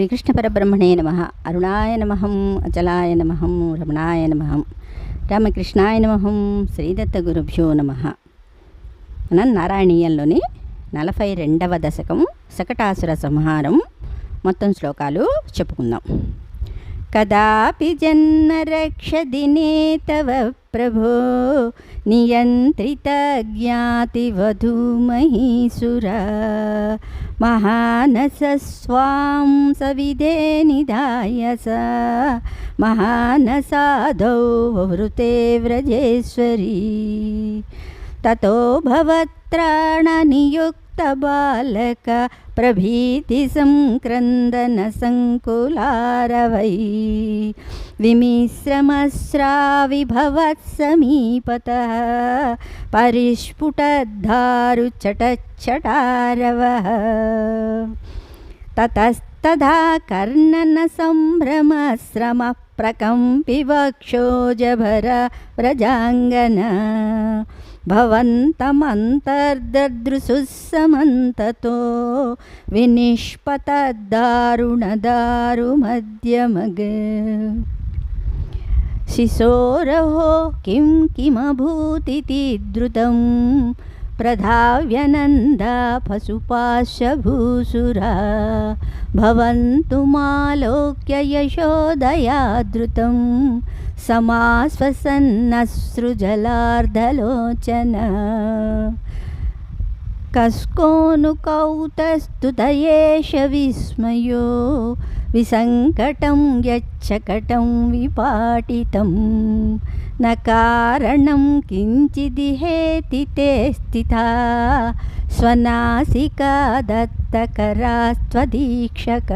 శ్రీకృష్ణ పరబ్రహ్మణే నమ. అరుణాయ నమహం అచలాయ నమహం రమణాయ నమహం రామకృష్ణాయ నమహం శ్రీదత్త గురుభ్యో నమ. మనం నారాయణీయంలోని నలభై రెండవ దశకం శకటాసుర సంహారం మొత్తం శ్లోకాలు చెప్పుకుందాం. कदापि जन्मरक्षदिने तव प्रभो, नियन्त्रितज्ञातिवधूमहीसुरा महानस स्वाम सविधे निधाय स महानसाधौ वृते व्रजेश्वरी। ततो भवत् भवत्राणनियुक्तबालक प्रभीतिसङ्क्रन्दनसङ्कुलारवै विमिश्रमस्राविभवत्समीपतः परिस्फुटद्धारुचटच्छटारवः ततस्तदा कर्णनसम्भ्रमश्रमः प्रकम्पिवक्षोजभर व्रजाङ्गन भवन्तमन्तर्ददृशुः समन्ततो विनिष्पतद्दारुणदारुमध्यमग शिशोरहो किं किमभूतिति द्रुतं प्रधाव्यनन्दा पशुपाशभूसुरा भवन्तु मालोक्य यशोदया धृतं కస్కోను కౌతస్తుతయేష విస్మయో విసంకటం యచ్చకటం విపాటితం. నకారణం కించిదిహేతితే స్థితా స్వనాసికా దత్తకరాస్త్వదీక్షక.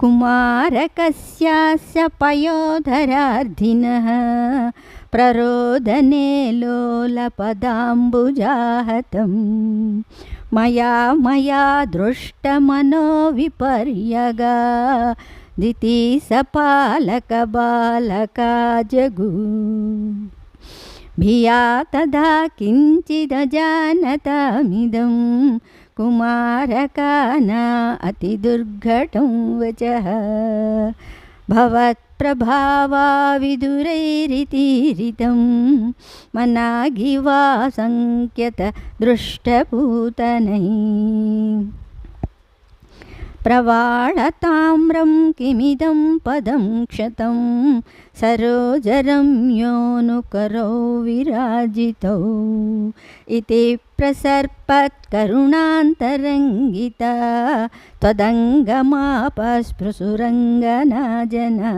కుమారకస్యాస్య పయోధరార్ధినः ప్రరోదనే లోలపదాంబుజాహతం మయా మయా దృష్టమనో విపర్యగా దితిసపాలక బాలకా జగు భియా తదా కించిదజానతమిదం కుమారకానా అతిదుర్ఘటం వచ. भवत्प्रभावाविदुरैरितीरितं मनागिवा सङ्ख्यत दृष्टपूतनै प्रवाळताम्रं किमिदं पदं क्षतं सरोजरम्योऽनुकरौ विराजितौ इति प्रसर्पत्करुणान्तरङ्गिता त्वदङ्गमापस्पृशुरङ्गनाजना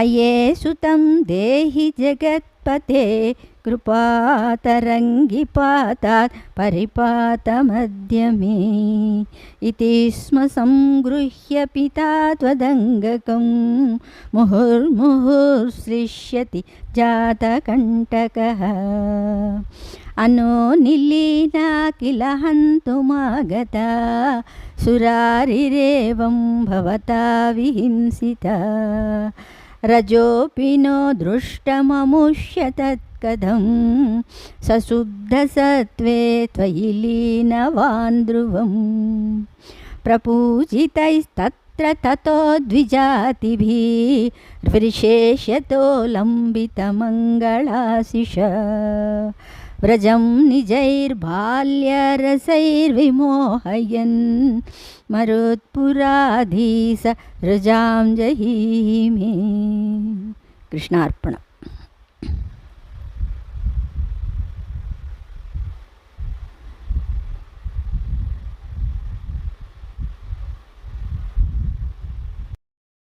अये सुतं देहि जगत्पते कृपातरङ्गिपातात् परिपातमध्यमे इति स्म संगृह्य पिता त्वदङ्गकं मुहुर्मुहुर्सृष्यति जातकण्टकः अनो निलीना किल हन्तुमागता सुरारिरेवं भवता विहिंसिता रजोऽपि नो दृष्टममुष्य तत्कथं सशुद्धसत्त्वे त्वयि लीनवान् ध्रुवं प्रपूजितैस्तत्र ततो द्विजातिभिः विशेषतो लम्बितमङ्गलाशिष व्रजं निजैर्बाल्यरसैर्विमोहयन् मरुत्पुराधीस रुजां जही मे कृष्णार्पणम्